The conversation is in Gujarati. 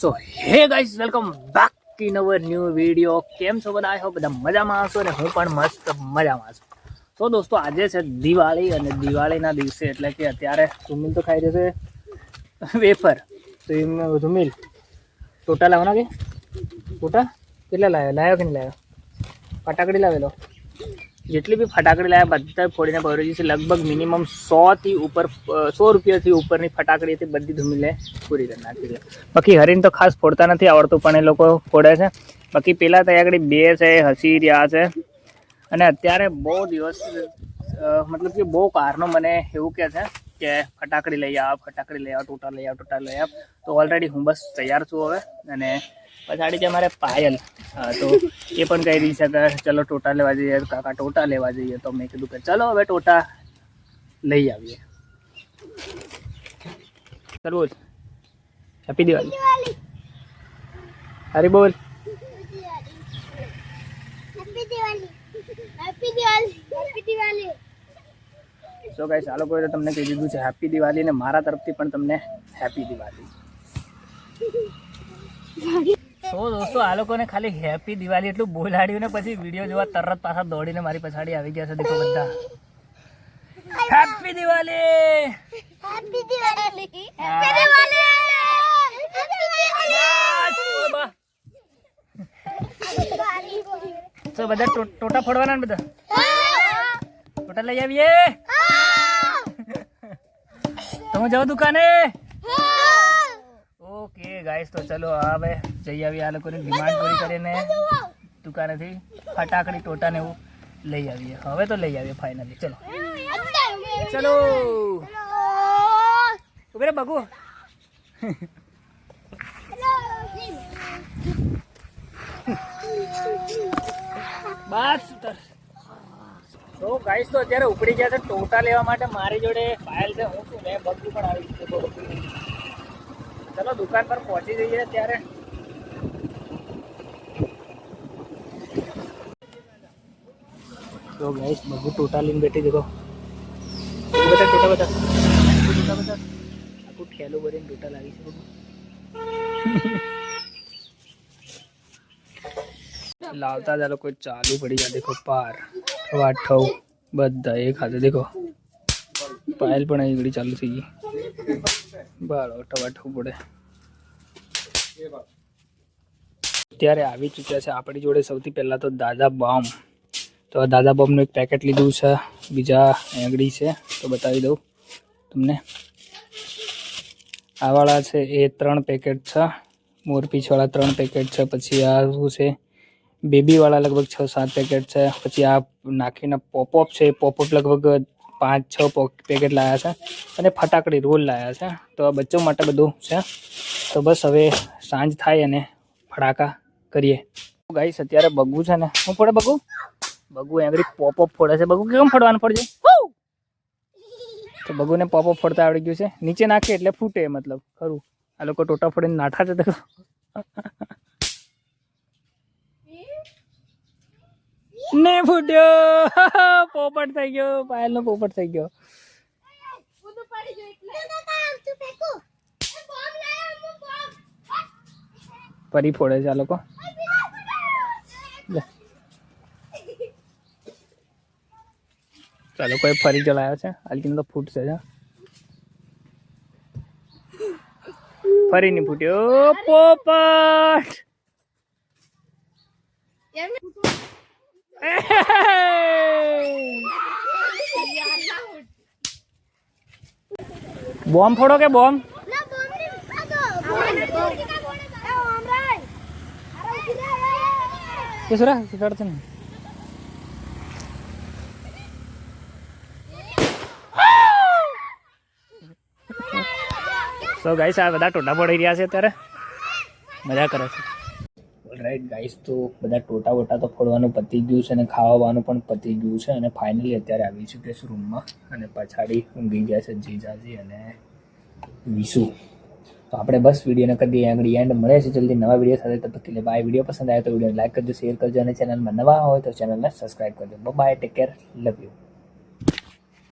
So hey guys welcome back in our new video કેમ છો બધા? આઈ બધા મજામાં હશો અને હું પણ મસ્ત મજામાં છું. તો દોસ્તો, આજે છે દિવાળી અને દિવાળીના દિવસે એટલે કે અત્યારે સુમિલ તો ખાઈ જશે વેફર. તો એમ સુમિલ ટોટા લાવવાના કે? ટોટા? કેટલા લાવ્યો લાવ્યો કે નહીં લાવ્યો ફટાકડી લાવેલો? જેટલી બી ફટાકડી લાવ્યા બધા ફોડીને ભરેલી છે. લગભગ મિનિમમ સોથી ઉપર સો રૂપિયાથી ઉપરની ફટાકડી હતી, બધી ધૂમીલે પૂરી કરી નાખી છે. બાકી હરીન તો ખાસ ફોડતા નથી આવડતું, પણ એ લોકો ફોડે છે. બાકી પહેલાં ત્યાં આગળ બે છે, હસી રહ્યા છે. અને અત્યારે બહુ દિવસ મતલબ કે બહુ કારનો મને એવું કહે છે કે ફટાકડી લઈ આવ, ફટાકડી લઈ આવ, ટોટા લઈ આવ, ટોટા લઈ આવ. તો ઓલરેડી હું બસ તૈયાર છું હવે. અને પછાડી છે મારે પાયલ. તો એ પણ કહી રહી છે કે ચલો ટોટા લેવા જઈએ કાકા ટોટા લેવા જઈએ. તો મેં કીધું કે ચલો હવે ટોટા લઈ આવીએ. બોલ. હેપી દિવાળી હરી બોલ. સો ગાઈસ આ લોકોએ તો તમને કહી દીધું છે હેપી દિવાળી ને મારા તરફથી પણ તમને હેપી દિવાળી તો દોસ્તો? આ લોકોને ખાલી હેપી દિવાળી એટલું બોલાડ્યું ને પછી વીડિયો જોવા તરત પાછા દોડીને મારી પછાડી આવી ગયા છે દેખો બધા. Happy Diwali! Happy Diwali. Happy Diwali. તો બધા ટોટા ફોડવાના ને બધા? ટોટા લઈ આવીએ? તો હું જાઉં દુકાને? ઓકે ગાઈસ તો ચલો હવે જઈ આવીએ આ લોકોની ડિમાન્ડ પૂરી કરીને દુકાનેથી ફટાકડી ટોટાને એવું લઈ આવીએ. હવે તો લઈ આવીએ ફાઇનલી ચલો. ચલો. ઉભે બગુ. બસ. ઉતર તો ગાઈસ તો અત્યારે ઉપડી ગયા છે ટોટા લેવા માટે. મારી જોડે પાયલ છે. હું છું, મેં બગુ પણ આવી ગયું ચલો દુકાન પર પહોંચી જઈએ ત્યારે તો ગાઈસ બધું ટોટા લઈને બેઠી દેખો બધા ટોટા બધા ટોટા બધા આખું ઠેલો ભરીને ટોટા લાવી છે બધું લાવતા જ આ લોકો ચાલુ પડી ગયા દેખો પાર વાઠવ બધા એક હાથે દેખો પાયલ પણ અહીં ઘડી ચાલુ થઈ ગઈ બાળો ટવાઠવ પડે. અત્યારે આવી ચૂક્યા છે. આપણી જોડે સૌથી પહેલાં તો દાદા બોમ્બ તો દાદા બોમ્બનું એક પેકેટ લીધું છે. બીજા એંગડી છે. તો બતાવી દઉં તમને. આવાળા છે એ ત્રણ પેકેટ છે. મોરપીછવાળા ત્રણ પેકેટ છે. પછી આ શું છે? બેબીવાળા લગભગ છ સાત પેકેટ છે. પછી આ નાખીને પોપઅપ છે. પોપઅપ લગભગ પાંચ છ પેકેટ લાવ્યા છે અને ફટાકડી રોલ લાવ્યા છે. તો આ બચ્ચો માટે બધું છે. તો બસ હવે સાંજ થાય અને ફટાકા કરીએ. ગાઈસ અત્યારે બગુ છે ને. હું પડે બગુ? બગુ આગળ પોપો ફોડે છે. બગુ કેમ ફોડવાનું ફોડજે? તો બગુને પોપો ફોડતા આવડી ગયું છે. નીચે નાખે એટલે ફૂટે મતલબ. ખરું. આ લોકો ટોટા ફોડીને નાઠા છે તો ને ફૂટ્યો. પોપટ થઈ ગયો. પાયલ નો પોપટ થઈ ગયો. ફરી ફોડે છે આ લોકો. ચાલો, કોઈ ફરી ચલાવ્યો છે? હાલકીનો તો ફૂટશે છે ફરી નહીં ફૂટ્યો. પોપટ! બોમ્બ ફોડો કે બોમ્બ? સો ગાઈસ આ બધા ટોટા પડી રહ્યા છે અત્યારે. મજા કરે છે. રાઈટ ગાઈસ તો બધા ટોટા વોટા તો ફોડવાનું પતી ગયું છે અને ખાવાનું પણ પતી ગયું છે અને ફાઇનલી અત્યારે આવી ચૂક્યા છે રૂમમાં અને પછાડી ઊંઘી ગયા છે જીજાજી અને વિશુ. તો આપણે બસ વિડીયોને દઈએ આગળ એન્ડ મળે છે જલ્દી નવા વીડિયો સાથે. તો કે બાય વીડિયો પસંદ આવે તો વીડિયો લાઈક કરજો શેર કરજો અને ચેનલમાં નવા હોય તો ચેનલને સબસ્ક્રાઈબ કરજો. Bye take care love you